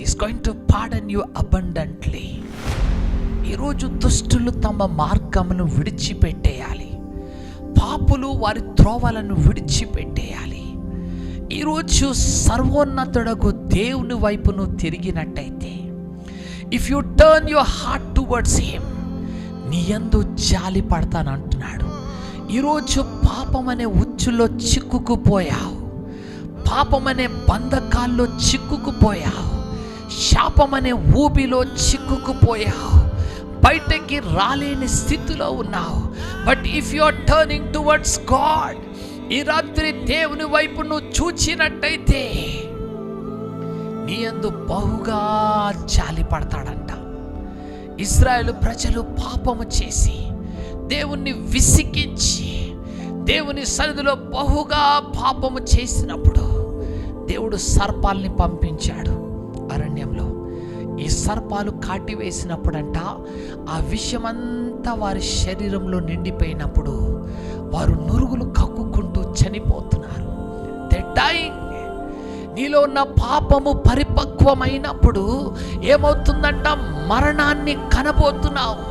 He's going to pardon you abundantly ఈరోజు దుష్టులు తమ మార్గమును విడిచిపెట్టేయాలి. పాపులు వారి త్రోవలను విడిచిపెట్టేయాలి. ఈరోజు సర్వోన్నతుడకు దేవుని వైపును తిరిగినట్టయితే if you turn your heart towards him నీ ఎందు జాలి పడతానంటున్నాడు ఈరోజు పాపం అనే ఉచ్చులో చిక్కుకుపోయావు. పాపం అనే బంధకాల్లో చిక్కుకుపోయావు. శాపం అనే ఊబిలో చిక్కుకుపోయావు. బయటకి రాలేని స్థితిలో ఉన్నావు. But if you are turning towards God ఈ రాత్రి దేవుని వైపు నువ్వు చూచినట్టయితే నీ అందు బహుగా జాలి పడతాడంట. ఇస్రాయేల్ ప్రజలు పాపము చేసి దేవుణ్ణి విసిగించి దేవుని సన్నిధిలో బహుగా పాపము చేసినప్పుడు దేవుడు సర్పాల్ని పంపించాడు. అరణ్యంలో ఈ సర్పాలు కాటివేసినప్పుడంట ఆ విషయమంతా వారి శరీరంలో నిండిపోయినప్పుడు వారు నురుగులు కక్కుకుంటూ చనిపోతున్నారు. డైయింగ్ నీలో ఉన్న పాపము పరిపక్వమైనప్పుడు ఏమవుతుందంట? మరణాన్ని కనబోతున్నావు.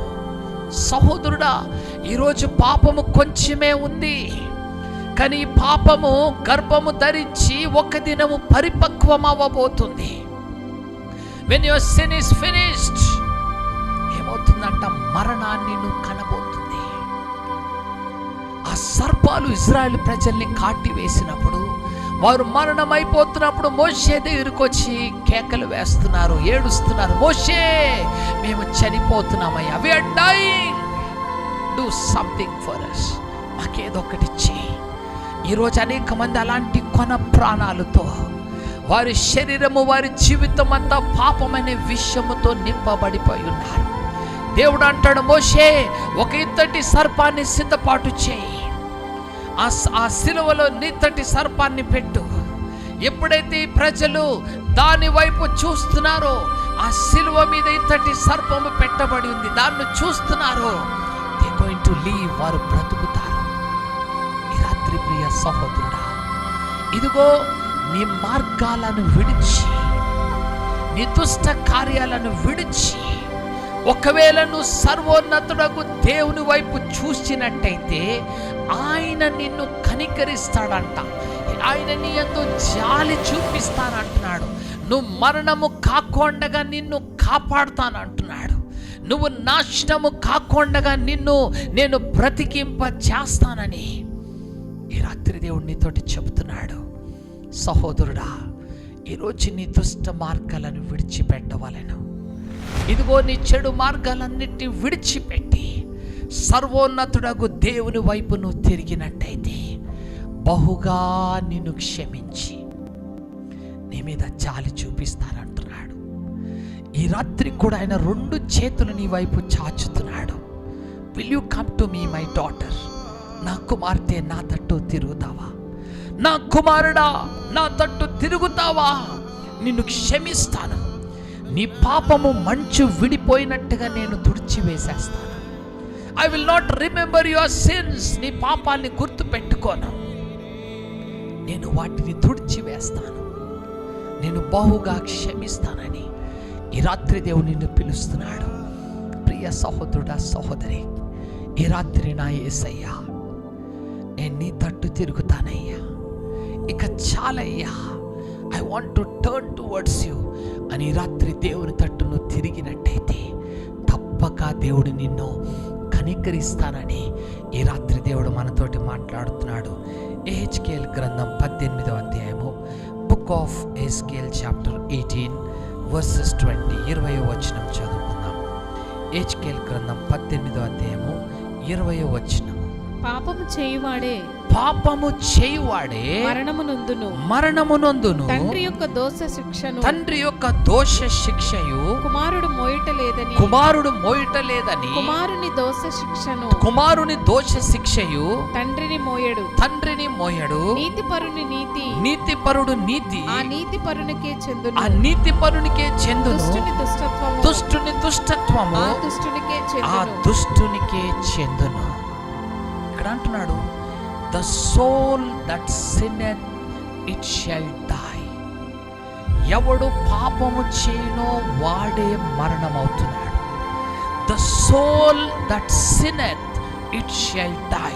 సహోదరుడా ఈరోజు పాపము కొంచెమే ఉంది. కానీ పాపము గర్భము ధరించి ఒక దినము పరిపక్వం అవ్వబోతుంది when your sin is finished ఏమవుతుందంట? మరణాన్ని నువ్వు కనబోతుంది. ఆ సర్పాలు ఇజ్రాయెల్ ప్రజల్ని కాటి వేసినప్పుడు వారు మరణం అయిపోతున్నప్పుడు మోషే దగ్గరికి వచ్చి కేకలు వేస్తున్నారు ఏడుస్తున్నారు మోషే మేము చనిపోతున్నామయ్యా. అవి are dying do something for us మాకేదో ఒకటి చేయి ఈరోజు అనేక మంది అలాంటి కొన ప్రాణాలతో వారి శరీరము వారి జీవితం అంతా పాపమనే విషయముతో నింపబడిపోయి ఉన్నారు. దేవుడు అంటాడు మోషే ఒక ఇంతటి సర్పాన్ని సిద్ధపాటు చేయి. ఆ సిలువలో నీతటి సర్పాన్ని పెట్టు. ఎప్పుడైతే ప్రజలు దాని వైపు చూస్తున్నారో ఆ సిలువ మీద ఇంతటి సర్పము పెట్టబడి ఉంది. దాన్ని చూస్తున్నారో దే గోయింగ్ టు లీవ్ వారు బ్రతుకుతారు. ఈ రాత్రి ప్రియ సహోదరుడా ఇదిగో నీ మార్గాలను విడిచి నీ దుష్ట కార్యాలను విడిచి ఒకవేళ నువ్వు సర్వోన్నతుడకు దేవుని వైపు చూసినట్టయితే ఆయన నిన్ను కనికరిస్తాడంట. ఆయన నీ ఎంతో జాలి చూపిస్తానంటున్నాడు. నువ్వు మరణము కాకుండా నిన్ను కాపాడుతానంటున్నాడు. నువ్వు నాశనము కాకుండా నిన్ను నేను బ్రతికింప చేస్తానని ఈ రాత్రి దేవుడు నీతోటి చెబుతున్నాడు. సహోదరుడా ఈరోజు నీ దుష్ట మార్గాలను విడిచిపెట్టవలను. ఇదిగో నీ చెడు మార్గాలన్నిటిని విడిచిపెట్టి సర్వోన్నతుడకు దేవుని వైపు నువ్వు తిరిగినట్టయితే బహుగా నిన్ను క్షమించి నీ మీద చాలి చూపిస్తానంటున్నాడు. ఈ రాత్రి కూడా ఆయన రెండు చేతులు నీ వైపు చాచుతున్నాడు. Will you come to me my daughter నా కుమార్తె నా తట్టు తిరుగుతావా? నా కుమారుడా నా తట్టు తిరుగుతావా? నిన్ను క్షమిస్తాను. నీ పాపము మంచు విడిపోయినట్టుగా నేను తుడిచివేసేస్తాను. I will not remember your sins నీ పాపాన్ని గుర్తు పెట్టుకోను నేను వాటిని తుడిచివేస్తాను. నేను బహుగా క్షమిస్తానని ఈ రాత్రి దేవుడు నిన్ను పిలుస్తున్నాడు. ప్రియ సహోదరుడా సహోదరి ఈ రాత్రి నా ఏసయ్యా నేను నీ తట్టు తిరుగుతానయ్యా. ఇక చాలయ్యా I want to turn towards you అని రాత్రి దేవుని తట్టు నువ్వు తిరిగినట్టయితే తప్పక దేవుడు నిన్ను కనికరిస్తానని ఈ రాత్రి దేవుడు మనతోటి మాట్లాడుతున్నాడు. ఏహెచ్కేఎల్ గ్రంథం పద్దెనిమిదవ అధ్యాయము book of Ezekiel chapter eighteen verses twenty ఇరవై వచనం చదువుకుందాం. ఏహెచ్కేఎల్ గ్రంథం పద్దెనిమిదవ అధ్యాయము ఇరవై వచనం. పాపము చేయువాడే పాపము చేయువాడే మరణమునందును మరణమునందును తండ్రి యొక్క దోష శిక్షను. తండ్రి యొక్క దోష శిక్షయు కుమారుడు మోయట లేదని కుమారుడు మోయట లేదని కుమారుని దోష శిక్షను. కుమారుని దోష శిక్షయు తండ్రిని మోయడు. తండ్రిని మోయడు. నీతి పరుని నీతి. నీతిపరుడు నీతి. ఆ నీతి పరునికే చెందును. ఆ నీతిపరునికే చెందును. దుష్టుని దుష్టత్వము. దుష్టుని దుష్టత్వము. ఆ దుష్టునికే ఆ చెందును. దుష్టునికే చెందును. ఇక్కడ అంటున్నాడు the soul that sin it shall die ఎవడు పాపము చేయనో వాడే మరణమవుతున్నాడు. The soul that sinneth it shall die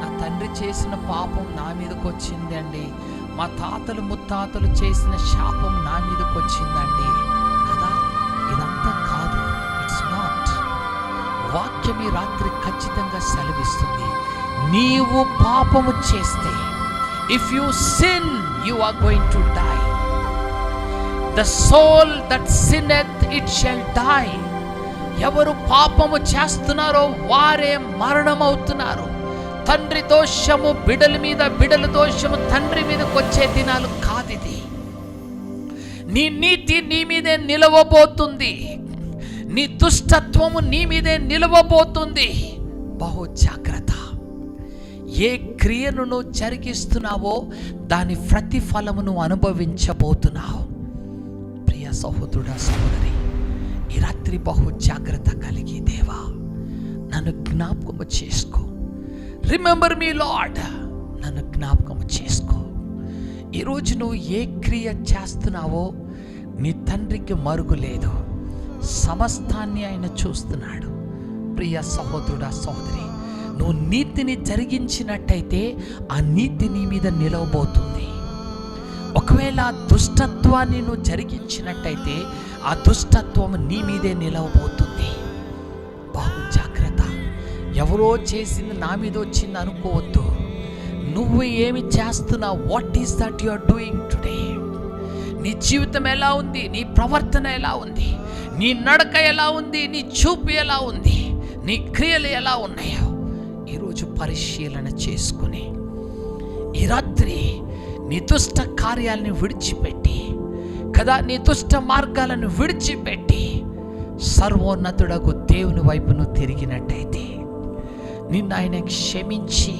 నా తండ్రి చేసిన పాపం నా మీదకి వచ్చిందండి మా తాతలు ముత్తాతలు చేసిన శాపం నా మీదకి వచ్చిందండి కదా? ఇదంతా కాదు. ఇట్స్ నాట్ వాక్యం ఈ రాత్రి ఖచ్చితంగా సెలవిస్తుంది. నీవు పాపము చేస్తే if you sin you are going to die the soul that sinneth it shall die ఎవరు పాపము చేస్తున్నారో వారే మరణమవుతున్నారు. తండ్రి దోషము బిడల మీద బిడల దోషము తండ్రి మీదకి వచ్చే దినాలు కాదిది. నీ నీతి నీ మీదే నిలవబోతుంది. నీ దుష్టత్వము నీ మీదే నిలవబోతుంది. బహు జాగ్రత్త. ఏ క్రియను నువ్వు జరిగిస్తున్నావో దాని ప్రతిఫలమును అనుభవించబోతున్నావు. ప్రియ సహోదరుడ సహోదరి ఈ రాత్రి బహు జాగ్రత్త కలిగి దేవా నన్ను జ్ఞాపకము చేసుకో. రిమెంబర్ మీ లాడ్ నన్ను జ్ఞాపకము చేసుకో. ఈరోజు నువ్వు ఏ క్రియ చేస్తున్నావో నీ తండ్రికి మరుగు లేదు. సమస్తాన్ని ఆయన చూస్తున్నాడు. ప్రియ సహోదరుడా సహోదరి నువ్వు నీతిని జరిగించినట్టయితే ఆ నీతి నీ మీద నిలవబోతుంది. ఒకవేళ ఆ దుష్టత్వాన్ని నువ్వు జరిగించినట్టయితే ఆ దుష్టత్వం నీ మీదే నిలవబోతుంది. బాగు జాగ్రత్త. ఎవరో చేసింది నా మీద వచ్చింది అనుకోవద్దు. నువ్వు ఏమి చేస్తున్నావు? What is that you are doing today నీ జీవితం ఎలా ఉంది? నీ ప్రవర్తన ఎలా ఉంది? నీ నడక ఎలా ఉంది? నీ చూపు ఎలా ఉంది? నీ క్రియలు ఎలా ఉన్నాయో? ఈరోజు పరిశీలన చేసుకుని ఈ రాత్రి నీ దుష్ట కార్యాలను విడిచిపెట్టి కదా నీ దుష్ట మార్గాలను విడిచిపెట్టి సర్వోన్నతుడకు దేవుని వైపును తిరిగినట్టయితే నిన్ను ఆయన క్షమించి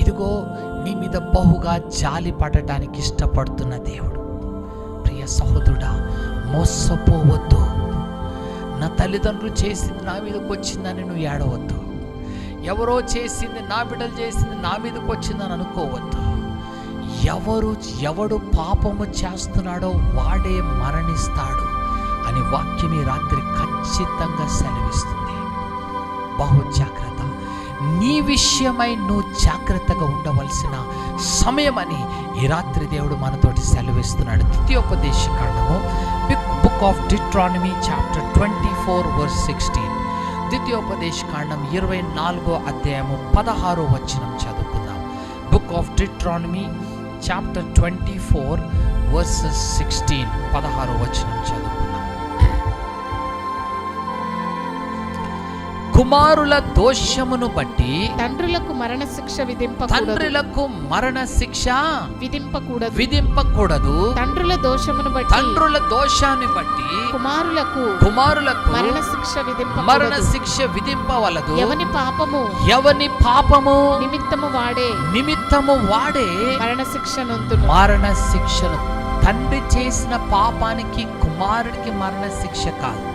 ఇదిగో నీ మీద బహుగా జాలి పడటానికి ఇష్టపడుతున్న దేవుడు. ప్రియ సహోదరుడా మోసపోవద్దు. నా తల్లిదండ్రులు చేసింది నా మీదకి వచ్చిందని నువ్వు ఏడవద్దు. ఎవరో చేసింది నా బిడ్డలు చేసింది నా మీదకి వచ్చిందని అనుకోవద్దు. ఎవరు ఎవడు పాపము చేస్తున్నాడో వాడే మరణిస్తాడు అని వాక్యం ఈ రాత్రి ఖచ్చితంగా సెలవిస్తుంది. బహు జాగ్రత్త. నీ విషయమై నువ్వు జాగ్రత్తగా ఉండవలసిన సమయమని ఈ రాత్రి దేవుడు మనతోటి సెలవిస్తున్నాడు. ద్వితీయోపదేశ కాండము book of Deuteronomy chapter twenty four verse sixteen ద్వితీయోపదేశ కాండం ఇరవై నాలుగో అధ్యాయము పదహారో వచనం చదువుకుందాం. Book of Deuteronomy chapter twenty four verses sixteen పదహారో వచనం చదువుకుందాం కుమారుల దోషమును బట్టి తండ్రులకు మరణ శిక్ష విధింపకూడదు. తండ్రులకు మరణ శిక్ష విధింపకూడదు. విధింపకూడదు. తండ్రుల దోషమును బట్టి తండ్రుల దోషాన్ని బట్టి కుమారులకు కుమారులకు మరణ శిక్ష మరణ విధింపకూడదు. శిక్ష విధింపవలదు. ఎవని పాపము? ఎవని పాపము? నిమిత్తము వాడే. నిమిత్తము వాడే మరణ శిక్ష నొందును. మరణ శిక్షను తండ్రి చేసిన పాపానికి కుమారుడికి మరణ శిక్ష కాదు.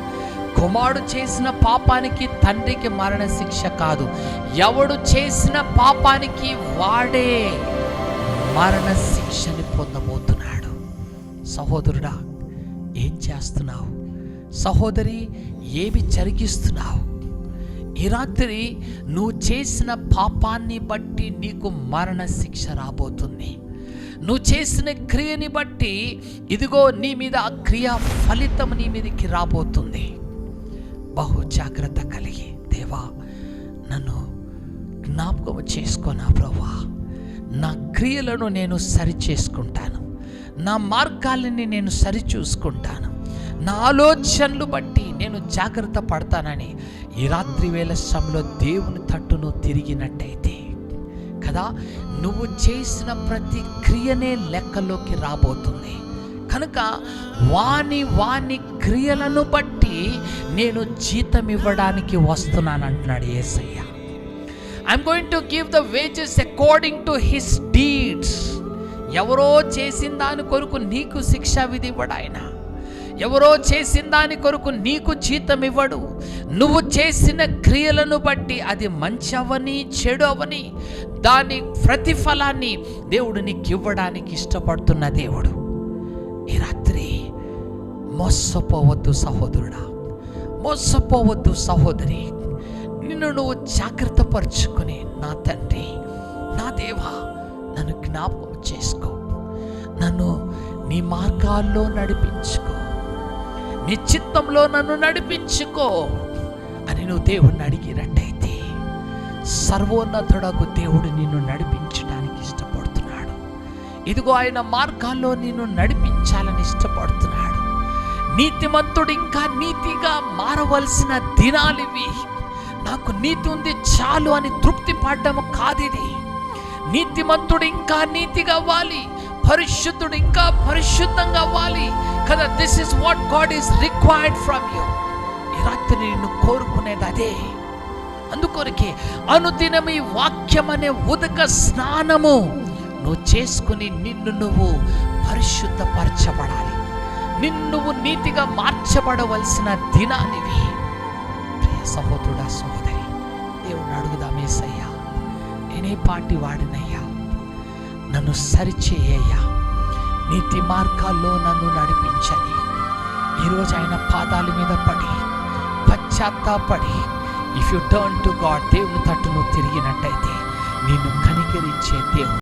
కుమారుడు చేసిన పాపానికి తండ్రికి మరణ శిక్ష కాదు. ఎవడు చేసిన పాపానికి వాడే మరణ శిక్షని పొందబోతున్నాడు. సహోదరుడా ఏం చేస్తున్నావు? సహోదరి ఏమి జరిగిస్తున్నావు? ఈ రాత్రి నువ్వు చేసిన పాపాన్ని బట్టి నీకు మరణ శిక్ష రాబోతుంది. నువ్వు చేసిన క్రియని బట్టి ఇదిగో నీ మీద ఆ క్రియ ఫలితం నీ మీదకి రాబోతుంది. బహు జాగ్రత్త కలిగి దేవా నన్ను జ్ఞాపకం చేసుకోనా ప్రభా నా క్రియలను నేను సరి చేసుకుంటాను నా మార్గాలని నేను సరి చూసుకుంటాను నా ఆలోచనలు బట్టి నేను జాగ్రత్త పడతానని ఈ రాత్రి వేళ సమయంలో దేవుని తట్టును తిరిగినట్టయితే కదా? నువ్వు చేసిన ప్రతి క్రియనే లెక్కలోకి రాబోతుంది. కనుక వాని వాని క్రియలను బట్టి నేను జీతం ఇవ్వడానికి వస్తున్నాను అంటున్నాడు ఏసయ్య. I'm going to give the wages according to his deeds ఎవరో చేసిన దాని కొరకు నీకు శిక్షా విధి ఇవ్వడు ఆయన. ఎవరో చేసిన దాని కొరకు నీకు జీతం ఇవ్వడు నువ్వు చేసిన క్రియలను బట్టి అది మంచి అవని చెడు అవని దాని ప్రతిఫలాన్ని దేవుడు నీకు ఇవ్వడానికి ఇష్టపడుతున్న దేవుడు. ఈ రాత్రి మోసపోవద్దు సహోదరుడా. మోసపోవద్దు సహోదరి. నిన్ను నువ్వు జాగ్రత్త పరుచుకుని నా తండ్రి నా దేవా నన్ను జ్ఞాపకం చేసుకో. నన్ను నీ మార్గాల్లో నడిపించుకో. నీ చిత్తంలో నన్ను నడిపించుకో అని నువ్వు దేవుణ్ణి అడిగినట్టయితే సర్వోన్నతుడకు దేవుడు నిన్ను నడిపించడానికి ఇష్టపడుతున్నాడు. ఇదిగో ఆయన మార్గాల్లో నిన్ను నడిపించాలని ఇష్టపడుతున్నాడు నీతిమంతుడు ఇంకా నీతిగా మారవలసిన దినాలివి. నాకు నీతి ఉంది చాలు అని తృప్తి పడ్డం కాదు ఇది నీతిమంతుడు ఇంకా నీతిగా అవ్వాలి. పరిశుద్ధుడు ఇంకా పరిశుద్ధంగా అవ్వాలి. కదా this is what God is required from you ఈ రాత్రి నిన్ను కోరుకునేది అదే. అందుకొరకే అనుదినం ఈ వాక్యం అనే ఉదక స్నానము నువ్వు చేసుకుని నిన్ను నువ్వు పరిశుద్ధపరచబడాలి. నిన్ను నువ్వు నీతిగా మార్చబడవలసిన దినానివి. ప్రియ సహోదరుడా సహోదరి దేవుని అడుగుదామేసయ్యా నేనే పాటి వాడినయ్యా. నన్ను సరిచేయ్యా నీతి మార్గాల్లో నన్ను నడిపించని. ఈరోజు ఆయన పాదాల మీద పడి పశ్చాత్తాపడి if you turn to God దేవుని తట్టు నువ్వు తిరిగినట్టయితే నిన్ను కనికరించే దేవుడు.